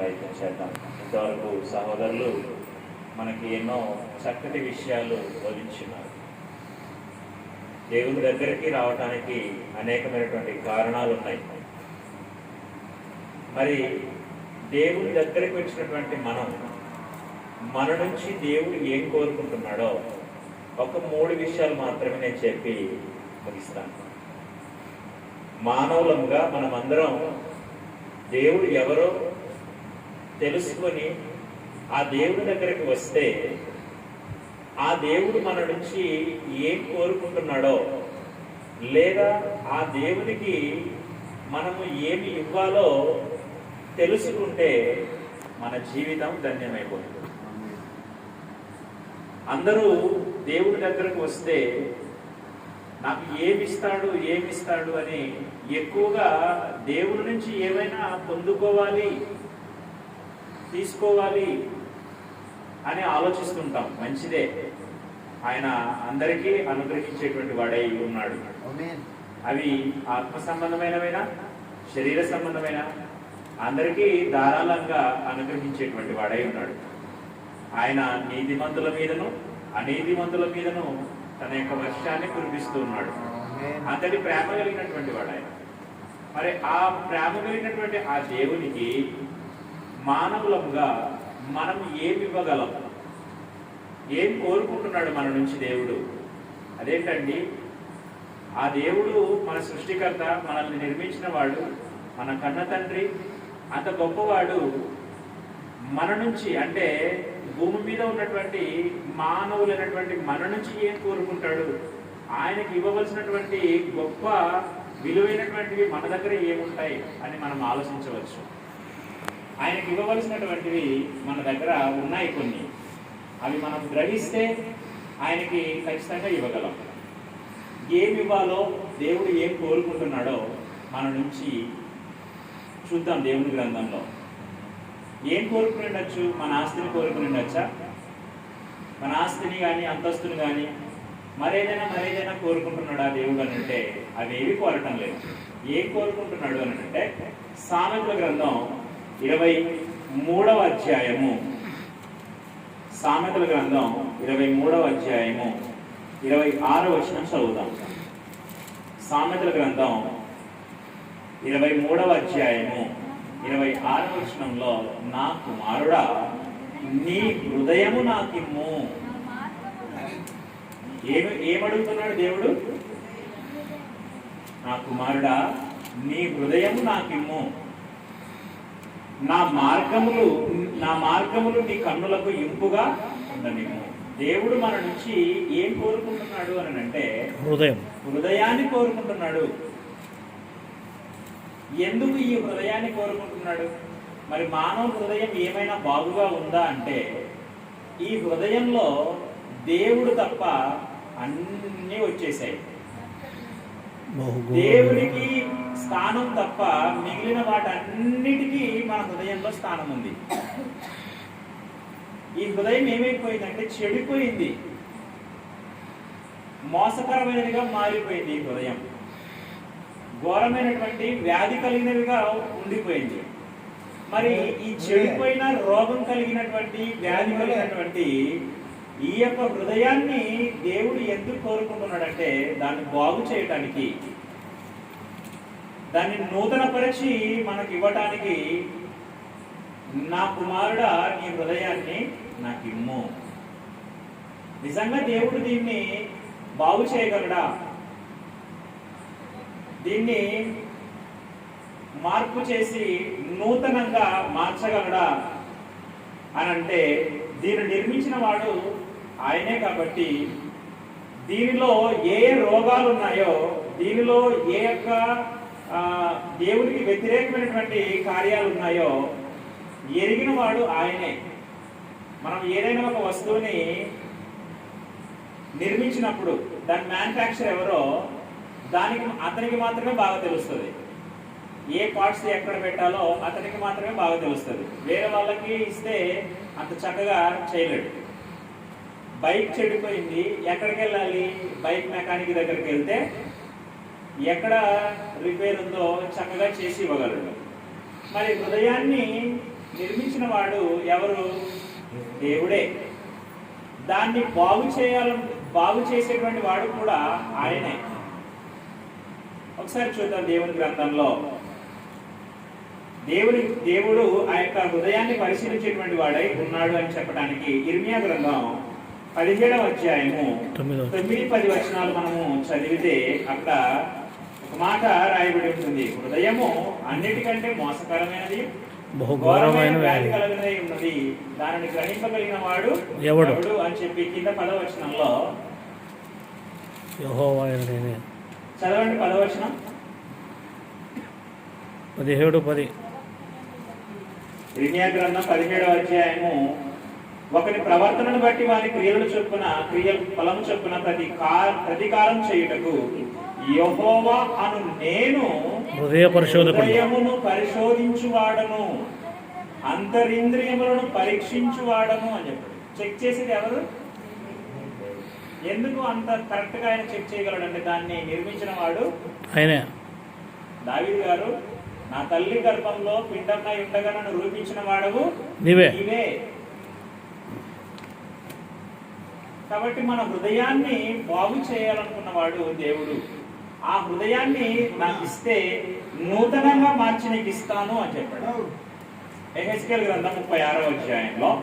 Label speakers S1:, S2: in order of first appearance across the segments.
S1: ప్రయత్నం చేద్దాం. ఇంతవరకు సహోదరులు మనకి ఎన్నో చక్కటి విషయాలు బోధించున్నారు దేవుని దగ్గరికి రావటానికి అనేకమైనటువంటి కారణాలు ఉన్నాయి మరి దేవుని దగ్గరికి వచ్చినటువంటి మనం మన నుంచి దేవుడు ఏం కోరుకుంటున్నాడో ఒక మూడు విషయాలు మాత్రమే నేను చెప్పి ముగిస్తాను. మానవులంగా మనమందరం దేవుడు ఎవరో తెలుసుకొని ఆ దేవుడి దగ్గరికి వస్తే ఆ దేవుడు మన నుంచి ఏం కోరుకుంటున్నాడో లేదా ఆ దేవునికి మనము ఏమి ఇవ్వాలో తెలుసుకుంటే మన జీవితం ధన్యమైపోతుంది. అందరూ దేవుడి దగ్గరకు వస్తే నాకు ఏమిస్తాడు ఏమిస్తాడు అని ఎక్కువగా దేవుడి నుంచి ఏమైనా పొందుకోవాలి? తీసుకోవాలి అని ఆలోచిస్తుంటాం. మంచిదే. ఆయన అందరికీ అనుగ్రహించేటువంటి వాడై ఉన్నాడు. అవి ఆత్మ సంబంధమైనవైనా? శరీర సంబంధమైన? అందరికీ ధారాళంగా అనుగ్రహించేటువంటి వాడై ఉన్నాడు. ఆయన నీతిమంతుల మీదను అనీతిమంతుల మీదను తన యొక్క వర్షాన్ని కురిపిస్తూ ఉన్నాడు. అంతటి ప్రేమ కలిగినటువంటి వాడు ఆయన. మరి ఆ ప్రేమ కలిగినటువంటి ఆ దేవునికి మానవులముగా మనం ఏమి ఇవ్వగలం ఏం కోరుకుంటున్నాడు మన నుంచి దేవుడు? అదేంటండి? ఆ దేవుడు మన సృష్టికర్త మనల్ని నిర్మించిన వాడు మన కన్న తండ్రి అంత గొప్పవాడు మన నుంచి అంటే భూమి మీద ఉన్నటువంటి మానవులైనటువంటి మన నుంచి ఏం కోరుకుంటాడు? ఆయనకి ఇవ్వవలసినటువంటి గొప్ప విలువైనటువంటివి మన దగ్గర ఏముంటాయి అని మనం ఆలోచించవచ్చు. ఆయనకి ఇవ్వవలసినటువంటివి మన దగ్గర ఉన్నాయి కొన్ని. అవి మనం గ్రహిస్తే ఆయనకి ఖచ్చితంగా ఇవ్వగలం. ఏమి ఇవ్వాలో దేవుడు ఏం కోరుకుంటున్నాడో మన నుంచి చూద్దాం దేవుని గ్రంథంలో. ఏం కోరుకుని ఉండొచ్చు? మన ఆస్తిని కోరుకుని ఉండొచ్చా? మన ఆస్తిని కానీ అంతస్తుని కానీ మరేదైనా మరేదైనా కోరుకుంటున్నాడా దేవుడు అని అంటే అవి ఏవి కోరటం లేదు. ఏం కోరుకుంటున్నాడు అని అంటే సామెతల గ్రంథం ఇరవై మూడవ అధ్యాయము. సామెతల గ్రంథం ఇరవై మూడవ అధ్యాయము. ఇరవై ఆరో వచనం చదువుదాం. సామెతల గ్రంథం ఇరవై మూడవ అధ్యాయము. ఇరవై ఆరో వచనంలో నా కుమారుడా నీ హృదయము నాకిమ్ము. ఏమి ఏమడుగుతున్నాడు దేవుడు? నా కుమారుడా నీ హృదయము నాకిమ్ము. నా మార్గములు నా మార్గములు నీ కన్నులకు ఇంపుగా ఉండనిమ్ము దేవుడు మన నుంచి ఏం కోరుకుంటున్నాడు అని అంటే
S2: హృదయం.
S1: హృదయాన్ని కోరుకుంటున్నాడు. ఎందుకు ఈ హృదయాన్ని కోరుకుంటున్నాడు? మరి మానవ హృదయం ఏమైనా బాగుగా ఉందా అంటే ఈ హృదయంలో దేవుడు తప్ప అన్నీ వచ్చేసాయి. దేవుడికి స్థానం తప్ప మిగిలిన వాటన్నిటికీ మన హృదయంలో స్థానం ఉంది. ఈ హృదయం ఏమైపోయిందంటే చెడిపోయింది. మోసకరమైనదిగా మారిపోయింది ఈ హృదయం. ఘోరమైనటువంటి వ్యాధి కలిగినవిగా ఉండిపోయింది. మరి ఈ చెడిపోయిన రోగం కలిగినటువంటి వ్యాధి కలిగినటువంటి ఈ యొక్క హృదయాన్ని దేవుడు ఎందుకు కోరుకుంటున్నాడంటే దాన్ని బాగు చేయటానికి. దాన్ని నూతన పరిచి మనకి ఇవ్వటానికి నా కుమారుడా నీ హృదయాన్ని నాకు ఇమ్ము. నిజంగా దేవుడు దీన్ని బాగు చేయగలడా? దీన్ని మార్పు చేసి నూతనంగా మార్చగలడా? అని అంటే దీన్ని నిర్మించిన వాడు ఆయనే కాబట్టి దీనిలో ఏ రోగాలు ఉన్నాయో దీనిలో ఏ యొక్క దేవుడికి వ్యతిరేకమైనటువంటి కార్యాలు ఉన్నాయో ఎరిగిన వాడు ఆయనే. మనం ఏదైనా ఒక వస్తువుని నిర్మించినప్పుడు దాని మ్యానుఫ్యాక్చర్ ఎవరో దానికి అతనికి మాత్రమే బాగా తెలుస్తుంది. ఏ పార్ట్స్ ఎక్కడ పెట్టాలో అతనికి మాత్రమే బాగా తెలుస్తుంది. వేరే వాళ్ళకి ఇస్తే అంత చక్కగా చేయలేడు. బైక్ చెడిపోయింది ఎక్కడికి వెళ్ళాలి బైక్ మెకానిక్ దగ్గరికి వెళ్తే ఎక్కడ రిపేర్ ఉందో చక్కగా చేసి ఇవ్వగలడు. మరి హృదయాన్ని నిర్మించిన వాడు ఎవరు? దేవుడే. దాన్ని బాగు చేయాలని బాగు చేసేటువంటి వాడు కూడా ఆయనే. ఒకసారి చూద్దాం దేవుని గ్రంథంలో. దేవుని దేవుడు ఆ యొక్క హృదయాన్ని పరిశీలించేటువంటి వాడై ఉన్నాడు అని చెప్పడానికి ఇర్మియా గ్రంథం పదిహేడవ అధ్యాయము.
S2: తొమ్మిదో
S1: పది వచనాలు మనము చదివితే అక్కడ ఒక మాట రాయబడి ఉంటుంది. హృదయము అన్నిటికంటే మోసకరమైనది
S2: బహు ఘోరమైన
S1: వ్యాధి కలిగినదై ఉన్నది. దానిని గ్రహింపగలిగిన వాడు
S2: ఎవడు?
S1: అని చెప్పి కింద పదవచనంలో చదవండి పదవచనం
S2: పదిహేడు పది.
S1: గ్రంథం పదిహేడవ అధ్యాయము ఒకరి ప్రవర్తనను బట్టి వారి క్రియలు చొప్పున క్రియ ఫలము చొప్పున ప్రతి ప్రతీకారం చేయుటకు యెహోవా అను నేను
S2: హృదయ పరిశోధకుడు.
S1: పరిశోధించువాడను. అంతరింద్రియములను పరీక్షించువాడను అని చెప్పాడు. చెక్ చేసేది ఎవరు? ఎందుకు అంత కరెక్ట్గా ఆయన చెక్ చేయగలడంటే దాన్ని నిర్మించిన వాడు
S2: ఆయనే.
S1: దావీదు గారు నా తల్లి గర్భంలో పిండమై ఉండగా నన్ను రూపించిన వాడవు.
S2: నీవే.
S1: నీవే. కాబట్టి మన హృదయాన్ని బాగు చేయాలనుకున్నవాడు దేవుడు. ఆ హృదయాన్ని నాకు ఇస్తే నూతనంగా మార్చి నీకు ఇస్తాను అని చెప్పాడు. ఎహెస్కేల్ గ్రంథం ముప్పై ఆరో అధ్యాయంలో.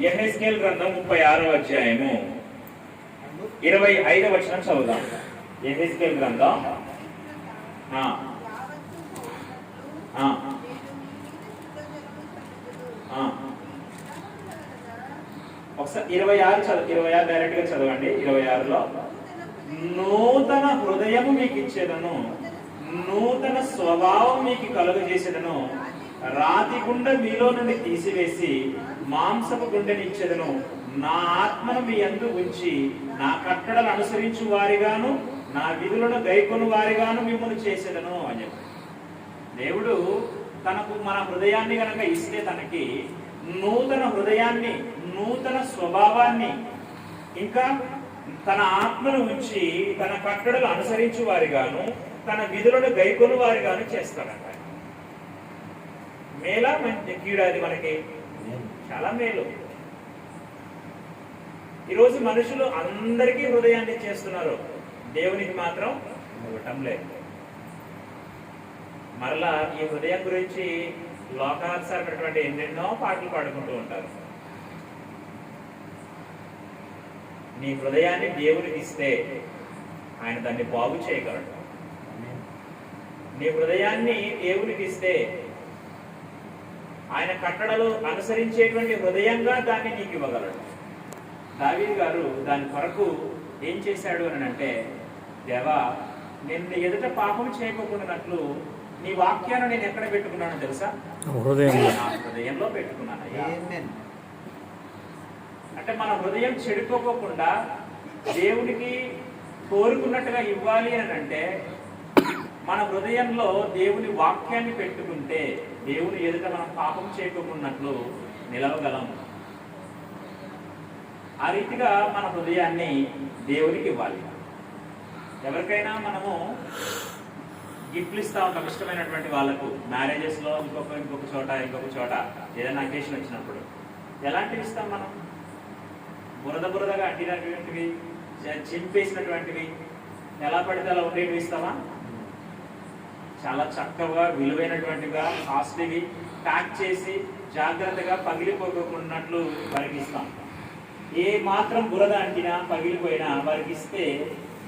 S1: ఎహెస్కేల్ గ్రంథం ముప్పై ఆరో అధ్యాయము ఇరవై ఐదవ వచనం చదువుదాం. ఎహెస్కేల్ గ్రంథం ఆ, ఆ, ఆ. ఒకసారి ఇరవై ఆరు చదువు ఇరవై ఆరు డైరెక్ట్గా చదవండి ఇరవై ఆరులో. నూతన హృదయము మీకు ఇచ్చేదను నూతన స్వభావం మీకు కలుగజేసేదను రాతి గుండె మీలో నుండి తీసివేసి మాంసపు గుండెని ఇచ్చేదను నా ఆత్మను మీ అందు ఉంచి నా కట్టడలు అనుసరించు వారిగాను నా విధులను గైకొను వారిగాను మిమ్మల్ని చేసేదను అని చెప్పి. దేవుడు తనకు మన హృదయాన్ని గనక ఇస్తే తనకి నూతన హృదయాన్ని నూతన స్వభావాన్ని ఇంకా తన ఆత్మను ఉంచి తన కట్టడలు అనుసరించు వారిగాను తన విధులను గైకొను వారిగాను చేస్తాడంట. మేలా మంచి కీడాది మనకి? చాలా మేలు. ఈరోజు మనుషులు అందరికీ హృదయాన్ని చేస్తున్నారు. దేవునికి మాత్రం ఇవ్వటం లేదు. మరలా ఈ హృదయం గురించి లోకానుసారమైనటువంటి ఎన్నెన్నో పాటలు పాడుకుంటూ ఉంటారు. నీ హృదయాన్ని దేవునికి ఇస్తే ఆయన దాన్ని బాగు చేయగలడు. నీ హృదయాన్ని దేవునికి ఇస్తే ఆయన కట్టడలు అనుసరించేటువంటి హృదయంగా దాన్ని నీకు ఇవ్వగలడు. దావీదు గారు దాని కొరకు ఏం చేశాడు అని అంటే దేవా నిన్ను ఎదుట పాపం చేయకపోకున్నట్లు నీ వాక్యాన్ని నేను ఎక్కడ పెట్టుకున్నానో తెలుసా?
S2: హృదయంలో.
S1: పెట్టుకున్నాను అంటే మన హృదయం చెడిపోకోకుండా దేవునికి కోరుకున్నట్టుగా ఇవ్వాలి అని అంటే మన హృదయంలో దేవుని వాక్యాన్ని పెట్టుకుంటే దేవుని ఎదుట మనం పాపం చేయకున్నట్లు నిలవగలం. ఆ రీతిగా మన హృదయాన్ని దేవునికి ఇవ్వాలి. ఎవరికైనా మనము గిఫ్ట్లు ఇస్తా ఉంటాం ఇష్టమైనటువంటి వాళ్ళకు. మ్యారేజెస్లో ఇంకొక ఇంకొక చోట ఇంకొక చోట ఏదైనా అకేషన్ వచ్చినప్పుడు. ఎలాంటివి ఇస్తాం మనం? బురద బురదగా అంటినటువంటివి చింపేసినటువంటివి ఎలా పడితే అలా ఉండేవి ఇస్తామా చాలా చక్కగా విలువైనటువంటిగా కాస్ట్లీవి ప్యాక్ చేసి జాగ్రత్తగా పగిలిపోకున్నట్లు వారికి ఇస్తాం ఏ మాత్రం బురద అంటినా పగిలిపోయినా వారికి ఇస్తే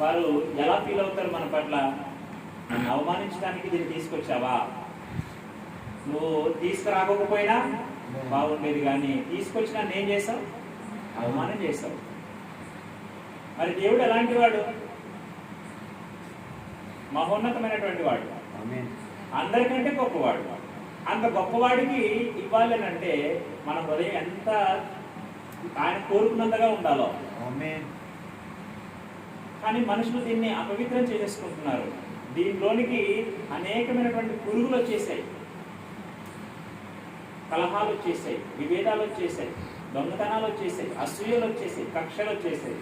S1: వారు ఎలా ఫీల్ అవుతారు మన పట్ల? నన్ను అవమానించడానికి దీన్ని తీసుకొచ్చావా? నువ్వు తీసుకురాకపోయినా బాగుండేది కానీ తీసుకొచ్చినా నేను చేసావు అవమానం చేసావు మరి దేవుడు ఎలాంటి వాడు? మహోన్నతమైనటువంటి వాడు. అందరికంటే గొప్పవాడు. అంత గొప్పవాడికి ఇవ్వాలి అని అంటే మన హృదయం ఎంత ఆయన కోరుకున్నంతగా ఉండాలో. కానీ మనుషులు దీన్ని అపవిత్రం చేసేసుకుంటున్నారు. దీనిలోనికి అనేకమైనటువంటి పురుగులు వచ్చేసాయి. కలహాలు వచ్చేసాయి. విభేదాలు వచ్చేసాయి. దొంగతనాలు వచ్చేసాయి అసూయలు వచ్చేసాయి కక్షలు వచ్చేసాయి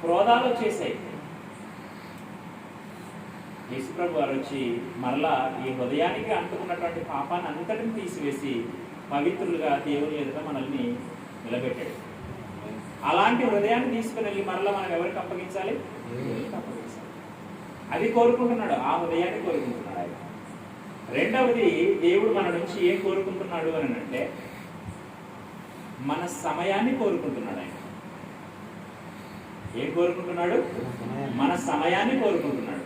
S1: క్రోధాలు వచ్చేసాయి. యేసుప్రభు వారు వచ్చి మరలా ఈ హృదయానికి అంటుకున్నటువంటి పాపాన్ని అంతటిని తీసివేసి పవిత్రులుగా దేవుని ఎదుట మనల్ని నిలబెట్టాడు. అలాంటి హృదయాన్ని తీసుకుని వెళ్ళి మరలా మనం ఎవరికి అప్పగించాలి? అప్పగించాలి. అది కోరుకుంటున్నాడు ఆ హృదయాన్ని కోరుకుంటున్నాడు ఆయన. రెండవది దేవుడు మన నుంచి ఏం కోరుకుంటున్నాడు అని అంటే మన సమయాన్ని కోరుకుంటున్నాడు ఆయన. ఏం కోరుకుంటున్నాడు? మన సమయాన్ని కోరుకుంటున్నాడు.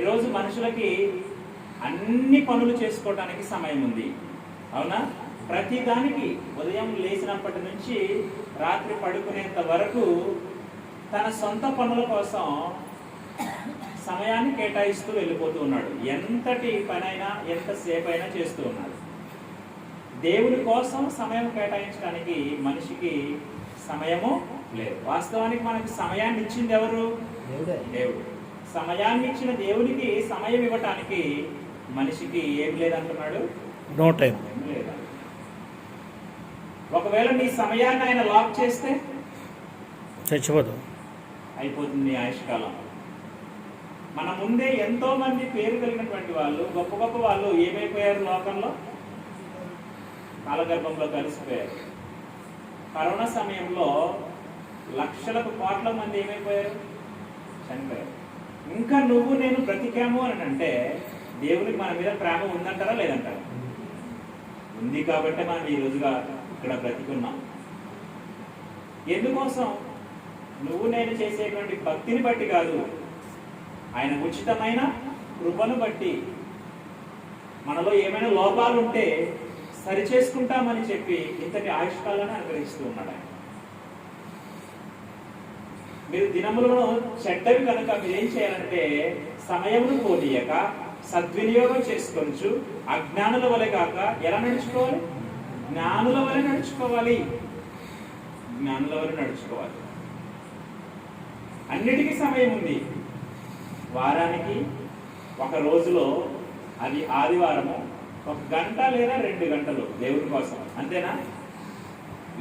S1: ఈరోజు మనుషులకి అన్ని పనులు చేసుకోవడానికి సమయం ఉంది. అవునా? ప్రతి దానికి ఉదయం లేచినప్పటి నుంచి రాత్రి పడుకునేంత వరకు తన సొంత పనుల కోసం సమయాన్ని కేటాయిస్తూ వెళ్ళిపోతూ ఉన్నాడు. ఎంతటి పనైనా ఎంతసేపు అయినా చేస్తూ ఉన్నాడు. దేవుని కోసం సమయం కేటాయించడానికి మనిషికి సమయము లేదు. వాస్తవానికి మనకి సమయాన్ని ఇచ్చింది ఎవరు? దేవుడు. సమయాన్ని ఇచ్చిన దేవునికి సమయం ఇవ్వటానికి మనిషికి ఏం లేదంటున్నాడు?
S2: నో టైం
S1: లేదు. ఒకవేళ నీ సమయాన్ని ఆయన లాక్ చేస్తే?
S2: చచ్చిపోదు
S1: అయిపోతుంది నీ ఆయుష్కాలం. మన ముందే ఎంతో మంది పేరు కలిగినటువంటి వాళ్ళు గొప్ప గొప్ప వాళ్ళు ఏమైపోయారు లోకంలో? కాలగర్భంలో కలిసిపోయారు. కరోనా సమయంలో లక్షలకు కోట్ల మంది ఏమైపోయారు? చనిపోయారు. ఇంకా నువ్వు నేను బ్రతికాము అని అంటే దేవునికి మన మీద ప్రేమ ఉందంటారా లేదంటారా? ఉంది కాబట్టి మనం ఈ రోజుగా ఇక్కడ బ్రతికున్నాం. ఎందుకోసం? నువ్వు నేను చేసేటువంటి భక్తిని బట్టి కాదు ఆయన ఉచితమైన కృపను బట్టి. మనలో ఏమైనా లోపాలు ఉంటే సరి చేసుకుంటామని చెప్పి ఇంతటి ఆయుష్కాలను అనుగ్రహిస్తూ ఉన్నాడు ఆయన. మీరు దినములను చెడ్డవి కనుక మీరేం చేయాలంటే సమయమును పోనీయక సద్వినియోగం చేసుకొనచ్చు అజ్ఞానుల వలె కాక ఎలా నడుచుకోవాలి? జ్ఞానుల వలె నడుచుకోవాలి. జ్ఞానుల వలె నడుచుకోవాలి. అన్నిటికీ సమయం ఉంది. వారానికి ఒక రోజులో అది ఆదివారము ఒక గంట లేదా రెండు గంటలు దేవుడి కోసం. అంతేనా?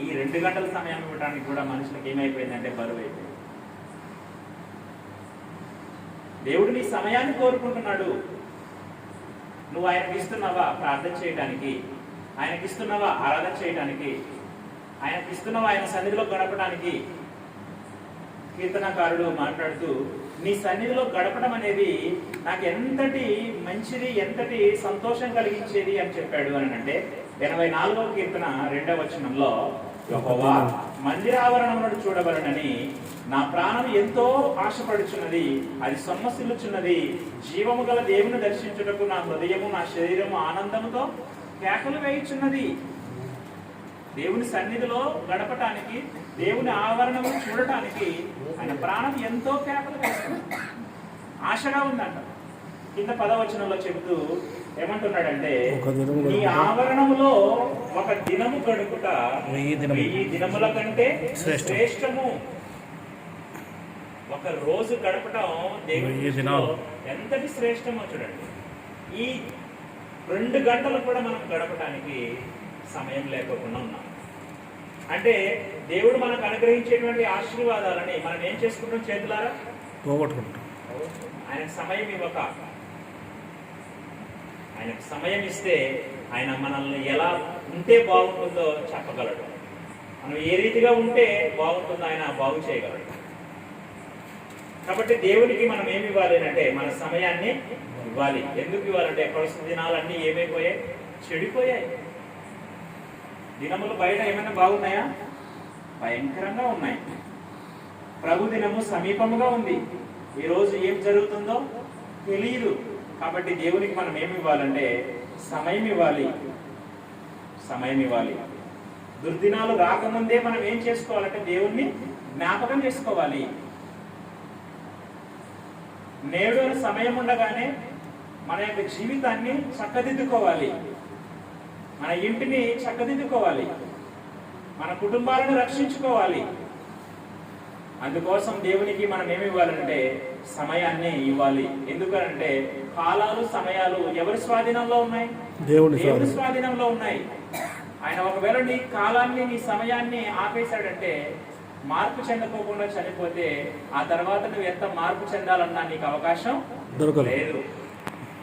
S1: ఈ రెండు గంటల సమయం ఇవ్వడానికి కూడా మనుషులకు ఏమైపోయిందంటే బరువు అయిపోయింది. దేవుడు నీ సమయాన్ని కోరుకుంటున్నాడు. నువ్వు ఆయనకి ఇస్తున్నావా? ప్రార్థన చేయడానికి ఆయనకి ఇస్తున్నావా? ఆరాధన చేయడానికి ఆయనకి ఇస్తున్నావా? ఆయన సన్నిధిలో గడపడానికి కీర్తనకారుడు మాట్లాడుతూ నీ సన్నిధిలో గడపడం అనేది నాకు ఎంతటి మంచిది ఎంతటి సంతోషం కలిగించేది అని చెప్పాడు అని అంటే ఎనభై నాలుగవ కీర్తన రెండవ వచనంలో మందిరావరణంలో చూడవలనని నా ప్రాణం ఎంతో ఆశపడుచున్నది అది సొమ్మసిల్లుచున్నది. జీవము గల దేవుని దర్శించుటకు నా హృదయము నా శరీరము ఆనందముతో కేకలు వేయుచున్నది. దేవుని సన్నిధిలో గడపటానికి దేవుని ఆవరణము చూడటానికి ఆయన ప్రాణం ఎంతో కేకలు వేస్తుంది ఆశగా ఉందంట కింద పదవచనంలో చెబుతూ ఏమంటున్నాడంటే ఈ ఆవరణములో ఒక దినము గడుపుట
S2: వెయ్యి దినములు.
S1: కంటే
S2: శ్రేష్టం.
S1: శ్రేష్టము ఒక రోజు గడపటం దేవుని. ఎంతటి శ్రేష్టమో చూడండి ఈ రెండు గంటలు కూడా మనం గడపడానికి సమయం లేకోకుండా ఉన్నాం అంటే దేవుడు మనకు అనుగ్రహించేటువంటి ఆశీర్వాదాలని మనం ఏం చేసుకుంటాం చేతులారా?
S2: పోగొట్టుకుంటాం.
S1: ఆయనకు సమయం ఇవ్వక. ఆయనకు సమయం ఇస్తే ఆయన మనల్ని ఎలా ఉంటే బాగుంటుందో చెప్పగలడు. మనం ఏ రీతిగా ఉంటే బాగుంటుందో ఆయన బాగు చేయగలడు. కాబట్టి దేవునికి మనం ఏమి ఇవ్వాలి అంటే మన సమయాన్ని ఇవ్వాలి. ఎందుకు ఇవ్వాలంటే ప్రస్తుత దినాలన్నీ ఏమైపోయాయి? చెడిపోయాయి. దినములు బయట ఏమైనా బాగున్నాయా? భయంకరంగా ఉన్నాయి. ప్రభు దినము సమీపముగా ఉంది. ఈ రోజు ఏం జరుగుతుందో తెలియదు కాబట్టి దేవునికి మనం ఏమి ఇవ్వాలంటే సమయం ఇవ్వాలి. సమయం ఇవ్వాలి. దుర్దినాలు రాకముందే మనం ఏం చేసుకోవాలంటే దేవుణ్ణి జ్ఞాపకం చేసుకోవాలి. నేడు సమయం ఉండగానే మన యొక్క జీవితాన్ని చక్కదిద్దుకోవాలి. మన ఇంటిని చక్కదిద్దుకోవాలి. మన కుటుంబాలను రక్షించుకోవాలి. అందుకోసం దేవునికి మనం ఏమి ఇవ్వాలంటే సమయాన్ని ఇవ్వాలి. ఎందుకనంటే కాలాలు సమయాలు ఎవరి స్వాధీనంలో ఉన్నాయి?
S2: దేవుని
S1: దేవుని
S2: స్వాధీనం.
S1: స్వాధీనంలో ఉన్నాయి. ఆయన ఒకవేళ నీ కాలాన్ని నీ సమయాన్ని ఆపేశాడంటే మార్పు చెందకోకుండా చనిపోతే ఆ తర్వాత నువ్వు ఎంత మార్పు చెందాలన్నా నీకు అవకాశం లేదు.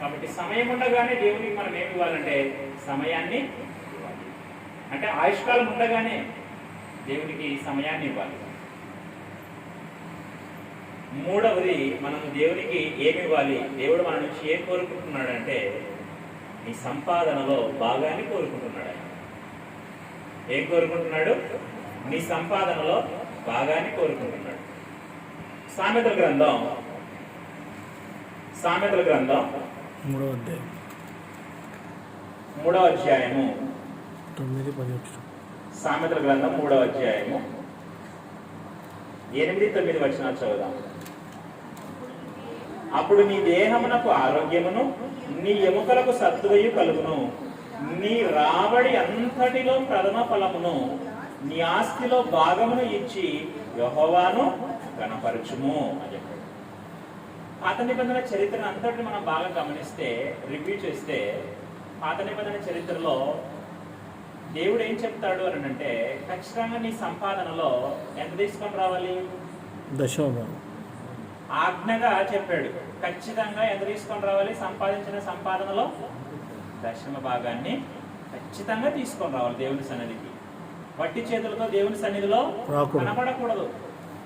S1: కాబట్టి సమయం ఉండగానే దేవునికి మనం ఏమి ఇవ్వాలంటే సమయాన్ని ఇవ్వాలి. అంటే ఆయుష్కాలం ఉండగానే దేవునికి సమయాన్ని ఇవ్వాలి. మూడవది మనం దేవునికి ఏమి ఇవ్వాలి? దేవుడు మన నుంచి ఏం కోరుకుంటున్నాడు అంటే నీ సంపాదనలో భాగాన్ని కోరుకుంటున్నాడు. ఆయన ఏం కోరుకుంటున్నాడు? నీ సంపాదనలో భాగాన్ని కోరుకుంటున్నాడు. సామెతల గ్రంథం సామెతల గ్రంథం
S2: మూడో అధ్యాయం
S1: మూడవ అధ్యాయము.
S2: తొమ్మిది పది వచ్చిన.
S1: సామెతల గ్రంథం మూడవ అధ్యాయము. ఎనిమిది తొమ్మిది వచనాలు చదువుదాం. అప్పుడు నీ దేహమునకు ఆరోగ్యమును నీ ఎముకలకు సత్తువయు కలుగును. నీ రాబడి అంతటిలో ప్రథమ ఫలమును నీ ఆస్తిలో భాగమును ఇచ్చి యెహోవాను గణపరచుము అని చెప్పాడు. పాత నిబంధన చరిత్ర అంతటిని మనం బాగా గమనిస్తే రివ్యూ చేస్తే పాత నిబంధన చరిత్రలో దేవుడు ఏం చెప్తాడు అని అంటే ఖచ్చితంగా నీ సంపాదనలో ఎంత తీసుకొని రావాలి?
S2: దశమ భాగం
S1: ఆజ్ఞగా చెప్పాడు ఖచ్చితంగా ఎంత తీసుకొని రావాలి? సంపాదించిన సంపాదనలో దశమ భాగాన్ని ఖచ్చితంగా తీసుకొని రావాలి దేవుని సన్నిధికి. వట్టి చేతులతో దేవుని సన్నిధిలో
S2: రాకూడదు.
S1: కనపడకూడదు.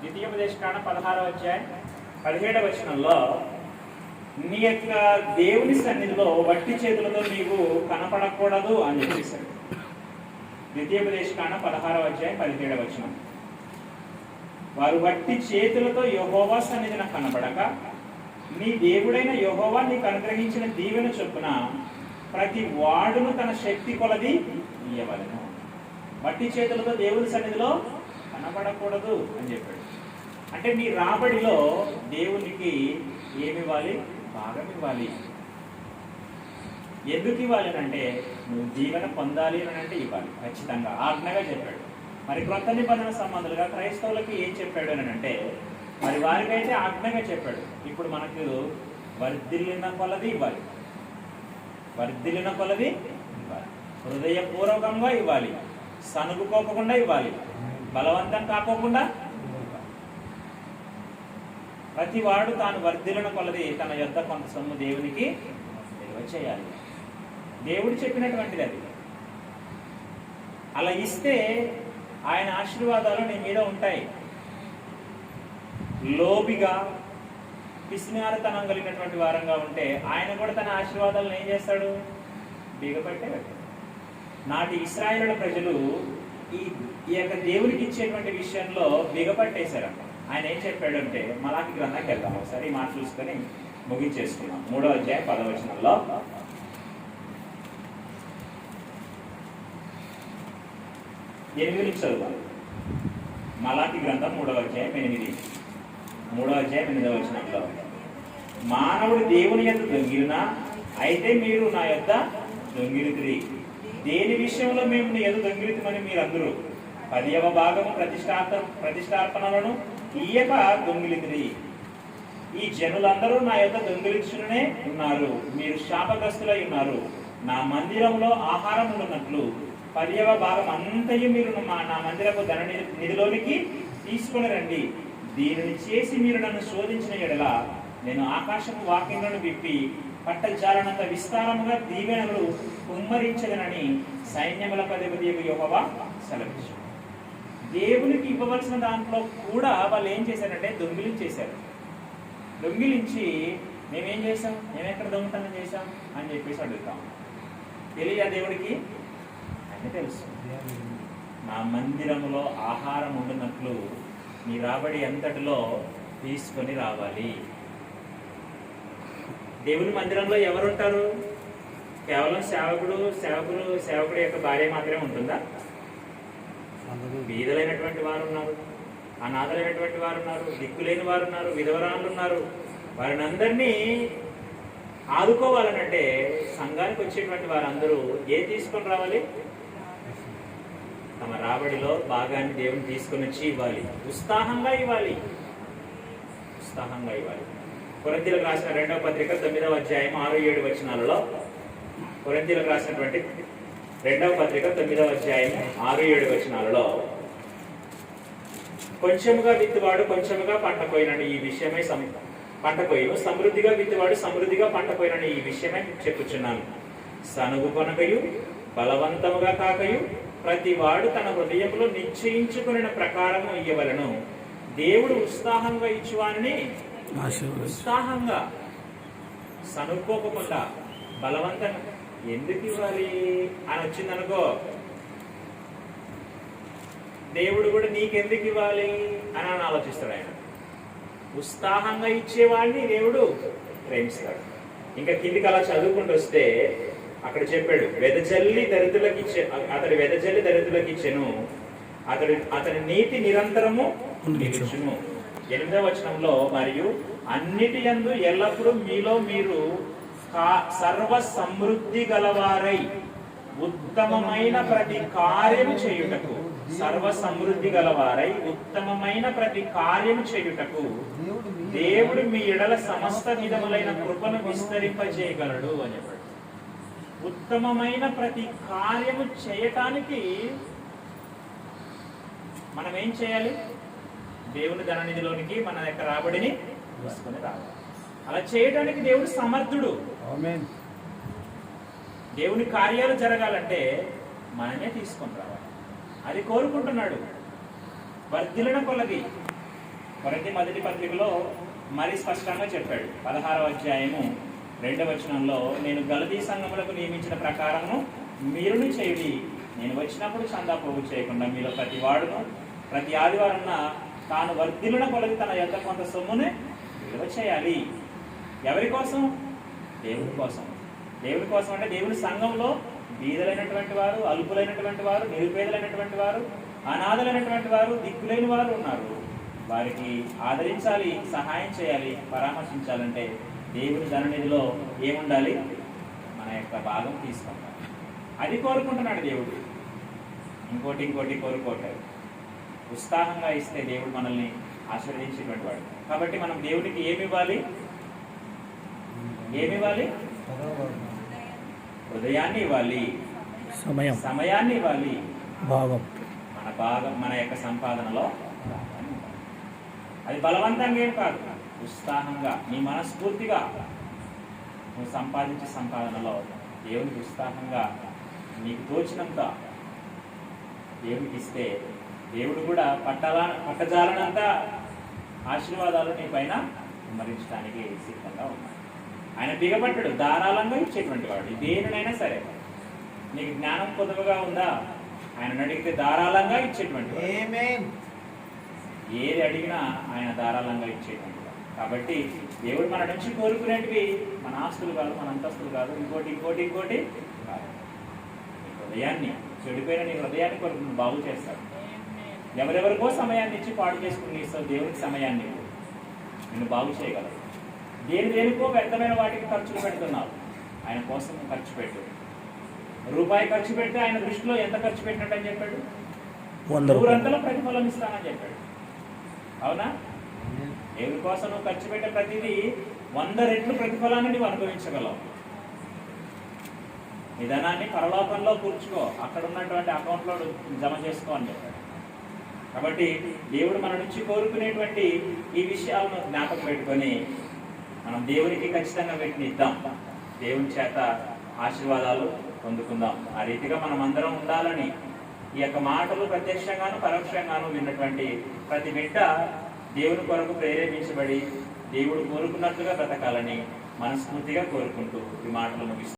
S1: ద్వితీయోపదేశ కాండ పదహారవ అధ్యాయం పదిహేడవ వచనంలో నీ యొక్క దేవుని సన్నిధిలో వట్టి చేతులతో నీవు కనపడకూడదు అని చెప్పేశాడు ద్వితీయోపదేశకాండ పదహారవ అధ్యాయం పదిహేడవ వచనం. వారు వట్టి చేతులతో యహోవా సన్నిధిన కనపడక నీ దేవుడైన యహోవా నీకు అనుగ్రహించిన దీవెన చొప్పున ప్రతి వాడును తన శక్తి కొలది ఇయ్యవలను. వట్టి చేతులతో దేవుని సన్నిధిలో కనపడకూడదు అని చెప్పాడు. అంటే నీ రాబడిలో దేవునికి ఏమి ఇవ్వాలి? భాగం ఇవ్వాలి. ఎందుకు ఇవ్వాలి అని అంటే నువ్వు జీవన పొందాలి అని అంటే ఇవ్వాలి. ఖచ్చితంగా. ఆజ్ఞగా చెప్పాడు. మరి క్రొత్త నిబంధన సంబంధాలుగా క్రైస్తవులకి ఏం చెప్పాడు అని అంటే మరి వారికైతే ఆజ్ఞగా చెప్పాడు. ఇప్పుడు మనకు వర్ధిల్లిన కొలది ఇవ్వాలి. వర్ధిల్లిన కొలది ఇవ్వాలి. హృదయపూర్వకంగా ఇవ్వాలి. సనుగుకోకుండా ఇవ్వాలి. బలవంతం కాకోకుండా ప్రతివాడు తాను వర్ధిల్లిన కొలది తన యొద్ద కొంత సొమ్ము దేవునికి నిల్వ చేయాలి. దేవుడు చెప్పినటువంటిది అది. అలా ఇస్తే ఆయన ఆశీర్వాదాలు నీ మీద ఉంటాయి. లోబిగా పిసినారతనం కలిగినటువంటి వారంగా ఉంటే ఆయన కూడా తన ఆశీర్వాదాలను ఏం చేస్తాడు? బిగపట్టే నాటి ఇస్రాయేలుల ప్రజలు ఈ ఈ యొక్క దేవునికి ఇచ్చేటువంటి విషయంలో బిగపట్టేశారంట ఆయన ఏం చెప్పాడంటే మలాకి గ్రంథానికి వెళ్దాం ఒకసారి ఈ మాట చూసుకొని ముగించేసుకున్నాం మూడో అధ్యాయం పదవచనంలో. ఎనిమిది నుంచి చదువుతాం మలాకి గ్రంథం మూడవ అధ్యాయం ఎనిమిది. మూడవ అధ్యాయం ఎనిమిదవ వచనంలో. మానవుడు దేవుని యొక్క దొంగిలినా అయితే మీరు నా యొక్క దొంగిలితిరి. దేని విషయంలో మేము నీ యొక్క దొంగిలితమని మీరందరూ? పదియవ భాగము ప్రతిష్టార్థ ప్రతిష్టార్పణలను ఈయక దొంగిలితిరి ఈ జనులందరూ నా యొక్క దొంగిలించునే ఉన్నారు. మీరు శాపగ్రస్తులై ఉన్నారు. నా మందిరంలో ఆహారం ఉన్నట్లు పర్యవ భాగం అంతయు మీరు మా- నా మందిరపు ధన నిధిలోనికి తీసుకుని రండి. దీనిని చేసి మీరు నన్ను శోధించిన ఎడల నేను ఆకాశపు వాక్యములను విప్పి పట్టజాలనంత విస్తారముగా దీవెనలు కుమ్మరించదనని సైన్యముల పదిపతి యెహోవా సెలవించాడు దేవునికి ఇవ్వవలసిన దాంట్లో కూడా వాళ్ళు ఏం చేశారంటే దొంగిలించేశారు. దొంగిలించి మేమేం చేసాం మేము ఎక్కడ దొంగతనం చేశాం? అని చెప్పేసి అడుగుతాం. తెలియదా దేవుడికి? అని తెలుసు. నా మందిరంలో ఆహారం ఉండినట్లు నీ రాబడి అంతటిలో తీసుకొని రావాలి. దేవుని మందిరంలో ఎవరు ఉంటారు కేవలం సేవకుడు సేవకుడు సేవకుడు యొక్క భార్య మాత్రమే ఉంటుందా? బీదలైనటువంటి వారు ఉన్నారు అనాథలైనటువంటి వారు ఉన్నారు దిక్కులేని వారు ఉన్నారు విధవరాలు ఉన్నారు వారిని అందరినీ ఆదుకోవాలనంటే సంఘానికి వచ్చేటువంటి వారందరూ ఏం తీసుకొని రావాలి? తమ రాబడిలో భాగాన్ని దేవుని తీసుకొని వచ్చి ఇవ్వాలి. ఉత్సాహంగా ఇవ్వాలి. ఉత్సాహంగా ఇవ్వాలి. కొరంతీలకు రాసిన రెండవ పత్రిక తొమ్మిదవ అధ్యాయం ఆరు ఏడు వచనాలలో కొరంతీలకు రాసినటువంటి రెండవ పత్రిక తొమ్మిదవ అధ్యాయం ఆరు ఏడు వచనాలలో. కొంచెముగా విత్తువాడు కొంచెముగా పంట పోయినట్టు ఈ విషయమై సం పంట కోయను సమృద్ధిగా విత్తువాడు సమృద్ధిగా పంట కోయనని ఈ విషయమే చెప్పుచున్నాను. సనుగు కొనకయు బలవంతముగా కాకయు ప్రతి వాడు తన హృదయంలో నిశ్చయించుకున్న ప్రకారము ఇయ్యవలను. దేవుడు ఉత్సాహంగా ఇచ్చువాని ఉత్సాహంగా సనుక్కోకుండా బలవంతంగా ఎందుకు ఇవ్వాలి అని వచ్చిందనుకో? దేవుడు కూడా నీకెందుకు ఇవ్వాలి అని అని ఆలోచిస్తాడు ఆయన. ఉత్సాహంగా ఇచ్చేవాడిని దేవుడు ప్రేమిస్తాడు. ఇంకా కిందికి అలా చదువుకుంటూ వస్తే అక్కడ చెప్పాడు వెదజల్లి దరిద్రులకు ఇచ్చే అతడు వెదజల్లి దరిద్రులకు ఇచ్చెను. అతడు అతని నీతి నిరంతరము నిలుచును ఎనిమిదవ వచనంలో మరియు అన్నిటి యందు ఎల్లప్పుడూ మీలో మీరు సర్వ సమృద్ధి గలవారై ఉత్తమమైన ప్రతి కార్యము చేయుటకు. సర్వ సమృద్ధి గలవారై ఉత్తమమైన ప్రతి కార్యము చేయుటకు. దేవుడు మీ ఎడల సమస్త విధములైన కృపను విస్తరింపజేయగలడు అని ఉత్తమమైన ప్రతి కార్యము చేయటానికి మనం ఏం చేయాలి? దేవుని ధననిధిలోనికి మన యొక్క రాబడిని తీసుకొని రావాలి. అలా చేయడానికి దేవుడు సమర్థుడు. దేవుని కార్యాలు జరగాలంటే మనమే తీసుకొని రావాలి. అది కోరుకుంటున్నాడు. వర్ధిలన కొలది. కొరతి మొదటి పత్రికలో మరి స్పష్టంగా చెప్పాడు. పదహారవ అధ్యాయము రెండవ వచనంలో నేను గలదీ సంఘములకు నియమించిన ప్రకారము మీరును చేయుడి. నేను వచ్చినప్పుడు చందా పోగు చేయకుండా మీలో ప్రతి వాడును ప్రతి ఆదివారం తాను వర్ధిలన కొలది తన యొక్క కొంత సొమ్ముని విలువ చేయాలి. ఎవరి కోసం? దేవుని కోసం. దేవుని కోసం అంటే దేవుని సంఘంలో బీదలైనటువంటి వారు అల్పులైనటువంటి వారు నిరుపేదలైనటువంటి వారు అనాథలైనటువంటి వారు దిక్కులేని వారు ఉన్నారు. వారికి ఆదరించాలి సహాయం చేయాలి పరామర్శించాలంటే దేవుని ధననిధిలో ఏముండాలి? మన యొక్క భాగం తీసుకుంటాం. అది కోరుకుంటున్నాడు దేవుడు. ఇంకోటి ఇంకోటి కోరుకోవట్లేదు. ఉత్సాహంగా ఇస్తే దేవుడు మనల్ని ఆశీర్వదించేటువంటి వాడు. కాబట్టి మనం దేవుడికి ఏమి ఇవ్వాలి? ఏమి ఇవ్వాలి హృదయాన్ని ఇవ్వాలి
S2: సమయం.
S1: సమయాన్ని ఇవ్వాలి
S2: భాగం
S1: మన భాగం మన యొక్క సంపాదనలో. అది బలవంతంగా ఏం కాదు. ఉత్సాహంగా నీ మనస్ఫూర్తిగా నువ్వు సంపాదించే సంపాదనలో దేవునికి ఉత్సాహంగా నీకు తోచినంత దేవునికి ఇస్తే దేవుడు కూడా పట్టాల పట్టజాలనంత ఆశీర్వాదాలు నీ పైన కుమ్మరించడానికి సిద్ధంగా ఉన్నాడు. ఆయన బిగపట్టాడు ధారాళంగా ఇచ్చేటువంటి వాడు దేనినైనా సరే. నీకు జ్ఞానం పొదుపుగా ఉందా? ఆయన అడిగితే ధారాళంగా ఇచ్చేటువంటి ఏది అడిగినా ఆయన ధారాళంగా ఇచ్చేటువంటి. కాబట్టి దేవుడు మన నుంచి కోరుకునేటివి మన ఆస్తులు కాదు మన అంతస్తులు కాదు ఇంకోటి ఇంకోటి ఇంకోటి కాదు. హృదయాన్ని చెడిపోయిన నీ హృదయాన్ని కొరకు నువ్వు బాగు చేస్తాడు. ఎవరెవరికో సమయాన్ని ఇచ్చి పాడు చేసుకుని ఇస్తావు దేవునికి సమయాన్ని. నిన్ను బాగు చేయగలరు దేని దేనికో వ్యర్థమైన వాటికి ఖర్చులు పెడుతున్నావు. ఆయన కోసం ఖర్చు పెట్టు. రూపాయి ఖర్చు పెడితే ఆయన దృష్టిలో ఎంత ఖర్చు పెట్టినట్టు అని చెప్పాడు నూరంతలో ప్రతిఫలం ఇస్తానని చెప్పాడు. అవునా? దేవుని కోసం నువ్వు ఖర్చు పెట్టే ప్రతిదీ వంద రెట్లు ప్రతిఫలాన్ని నువ్వు అనుభవించగలవు. నీ ధనాన్ని పరలోకంలో కూర్చుకో. అక్కడ ఉన్నటువంటి అకౌంట్లో జమ చేసుకో అని చెప్పాడు. కాబట్టి దేవుడు మన నుంచి కోరుకునేటువంటి ఈ విషయాలను జ్ఞాపకం పెట్టుకొని మనం దేవునికి ఖచ్చితంగా వీటిని ఇద్దాం. దేవుని చేత ఆశీర్వాదాలు పొందుకుందాం. ఆ రీతిగా మనం అందరం ఉండాలని ఈ యొక్క మాటలు ప్రత్యక్షంగాను పరోక్షంగాను విన్నటువంటి ప్రతి బిడ్డ దేవుని కొరకు ప్రేరేపించబడి దేవుడు కోరుకున్నట్లుగా బ్రతకాలని మనస్ఫూర్తిగా కోరుకుంటూ ఈ మాటలు ముగిస్తాం